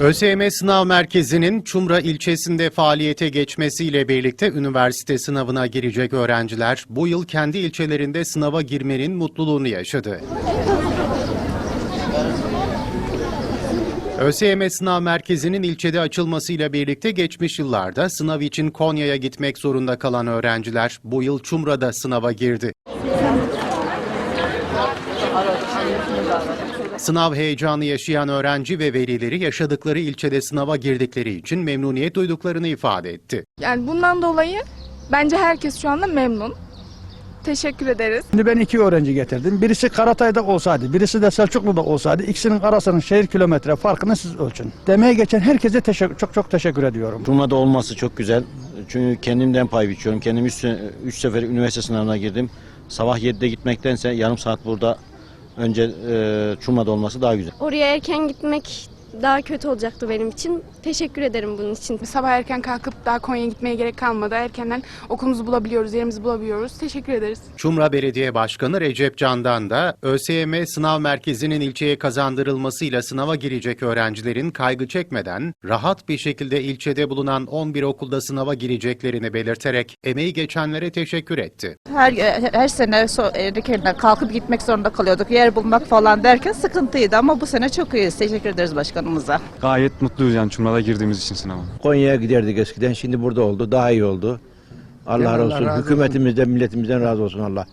ÖSYM Sınav Merkezi'nin Çumra ilçesinde faaliyete geçmesiyle birlikte üniversite sınavına girecek öğrenciler bu yıl kendi ilçelerinde sınava girmenin mutluluğunu yaşadı. ÖSYM Sınav Merkezi'nin ilçede açılmasıyla birlikte geçmiş yıllarda sınav için Konya'ya gitmek zorunda kalan öğrenciler bu yıl Çumra'da sınava girdi. Sınav heyecanı yaşayan öğrenci ve velileri yaşadıkları ilçede sınava girdikleri için memnuniyet duyduklarını ifade etti. Yani bundan dolayı bence herkes şu anda memnun. Teşekkür ederiz. Şimdi ben iki öğrenci getirdim. Birisi Karatay'da olsaydı, birisi de Selçuklu'da olsaydı ikisinin arasının şehir kilometre farkını siz ölçün. Demeye geçen herkese teşekkür, çok çok teşekkür ediyorum. Cuma'da olması çok güzel. Çünkü kendimden pay biçiyorum. Kendim 3 sefer üniversite sınavına girdim. Sabah 7'de gitmektense yarım saat burada önce e, Cuma'da olması daha güzel. Oraya erken gitmek daha kötü olacaktı benim için. Teşekkür ederim bunun için. Sabah erken kalkıp daha Konya'ya gitmeye gerek kalmadı. Erkenden okulumuzu bulabiliyoruz, yerimizi bulabiliyoruz. Teşekkür ederiz. Çumra Belediye Başkanı Recep Candan da ÖSYM Sınav Merkezi'nin ilçeye kazandırılmasıyla sınava girecek öğrencilerin kaygı çekmeden rahat bir şekilde ilçede bulunan 11 okulda sınava gireceklerini belirterek emeği geçenlere teşekkür etti. Her her sene so- erkenden kalkıp gitmek zorunda kalıyorduk. Yer bulmak falan derken sıkıntıydı ama bu sene çok iyiyiz. Teşekkür ederiz başkanımıza. Gayet mutluyuz yani Çumra'da girdiğimiz için sınava. Konya'ya giderdik eskiden. Şimdi burada oldu. Daha iyi oldu. Allah razı olsun. Hükümetimizden, milletimizden razı olsun Allah.